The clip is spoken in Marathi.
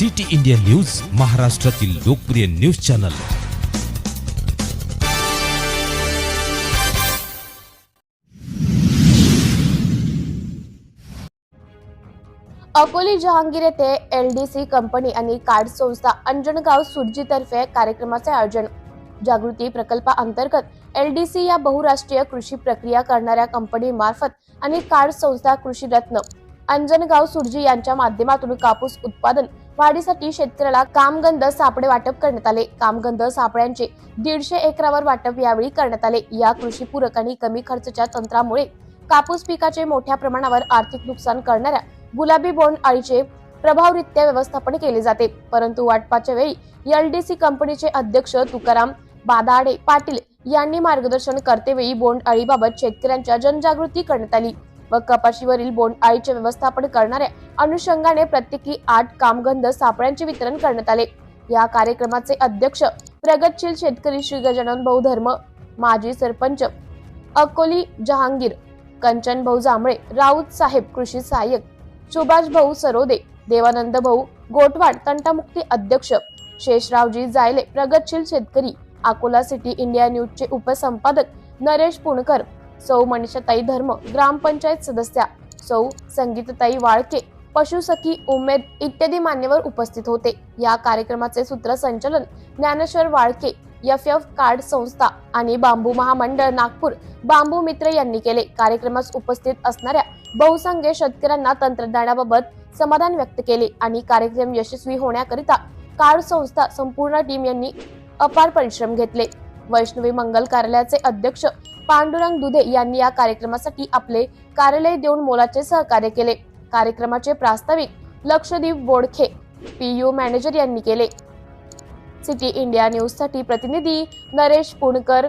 सिटी इंडिया न्यूज महाराष्ट्रातील लोकप्रिय न्यूज चॅनल. अकोली जहांगीर येथे एल डी सी कंपनी आणि कार्ड संस्था अंजनगाव सुरजीतर्फे कार्यक्रमाचे आयोजन. जागृती प्रकल्पाअंतर्गत सी या बहुराष्ट्रीय कृषी प्रक्रिया करणाऱ्या कंपनी मार्फत आणि कार्ड संस्था कृषी रत्न अंजनगाव सुरजी यांच्या माध्यमातून कापूस उत्पादन वाढीसाठी शेतकऱ्याला कामगंध सापळे वाटप करण्यात आले. कामगंध सापळ्यांचे दीडशे एकरावर वाटप यावेळी करण्यात आले. या कृषी पूरक आणि कमी खर्चाच्या तंत्रामुळे कापूस पिकाचे मोठ्या प्रमाणावर आर्थिक नुकसान करणाऱ्या गुलाबी बोंड अळीचे प्रभावरित्या व्यवस्थापन केले जाते. परंतु वाटपाच्या वेळी एलडीसी कंपनीचे अध्यक्ष तुकाराम बादाडे पाटील यांनी मार्गदर्शन करतेवेळी बोंड अळीबाबत शेतकऱ्यांच्या जनजागृती करण्यात आली. व कपाशीवरील बोंड अळीचे व्यवस्थापन करणाऱ्या अनुषंगाने प्रत्येकी आठ कामगंध सापळ्यांचे वितरण करण्यात आले. या कार्यक्रमाचे अध्यक्ष प्रगतशील शेतकरी श्री गजानन भाऊ धर्म माजी सरपंच अकोली जहांगीर कंचन भाऊ जांभळे राऊत साहेब कृषी सहाय्यक सुभाष भाऊ सरोदे देवानंद भाऊ गोटवाड तंटामुक्ती अध्यक्ष शेषरावजी जायले प्रगतशील शेतकरी अकोला सिटी इंडिया न्यूजचे उपसंपादक नरेश पुणकर सौ मनीषाताई धर्म ग्रामपंचायत सदस्या सौ संगीतताई वाळके पशुसखी उमेद इत्यादी मान्यवर उपस्थित होते. या कार्यक्रमाचे सूत्रसंचालन Dnyaneshwar Walke F F card संस्था आणि बांबू महामंडळ नागपूर बांबू मित्र यांनी केले. कार्यक्रमास उपस्थित असणाऱ्या बहुसंख्य शेतकऱ्यांना तंत्रज्ञानाबाबत समाधान व्यक्त केले आणि कार्यक्रम यशस्वी होण्याकरिता कार्ड संस्था संपूर्ण टीम यांनी अपार परिश्रम घेतले. वैष्णवी मंगल कार्यालयाचे अध्यक्ष पांडुरंग दुधे यांनी या कार्यक्रमासाठी आपले कार्यालय देऊन मोलाचे सहकार्य केले. कार्यक्रमाचे प्रास्ताविक लक्षदीप बोडखे पीयू मॅनेजर यांनी केले. सिटी इंडिया न्यूजसाठी प्रतिनिधी नरेश पुणकर